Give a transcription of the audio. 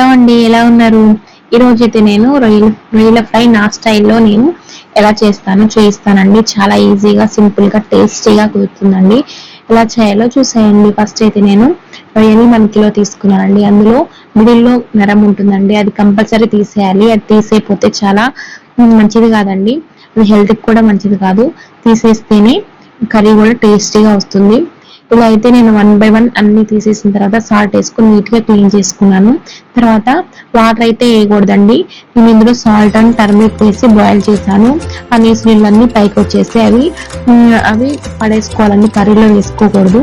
Hello అండి ఎలా ఉన్నారు? ఈరోజు అయితే నేను రొయ్యల రొయ్యల ఫ్రై నా స్టైల్లో నేను ఎలా చేస్తానో చేయిస్తానండి చాలా ఈజీగా సింపుల్గా టేస్టీగా కుదురుతుందండి. ఎలా చేయాలో చూసేయండి. ఫస్ట్ అయితే నేను రొయ్యని మన కిలో తీసుకున్నానండి. అందులో మిడిల్లో నరం ఉంటుందండి. అది కంపల్సరీ తీసేయాలి. అది తీసేయపోతే చాలా మంచిది కాదండి. అది హెల్త్కి కూడా మంచిది కాదు. తీసేస్తేనే కర్రీ కూడా టేస్టీగా వస్తుంది. ఇలా అయితే నేను వన్ బై వన్ అన్ని తీసేసిన తర్వాత సాల్ట్ వేసుకుని నీట్గా క్లీన్ చేసుకున్నాను. తర్వాత వాటర్ అయితే వేయకూడదండి. నేను ఇందులో సాల్ట్ అండ్ టర్మరిక్ వేసి బాయిల్ చేశాను. ఆ నీసు నీళ్ళన్నీ పైకి వచ్చేసి అవి అవి పడేసుకోవాలండి. కర్రీలో వేసుకోకూడదు.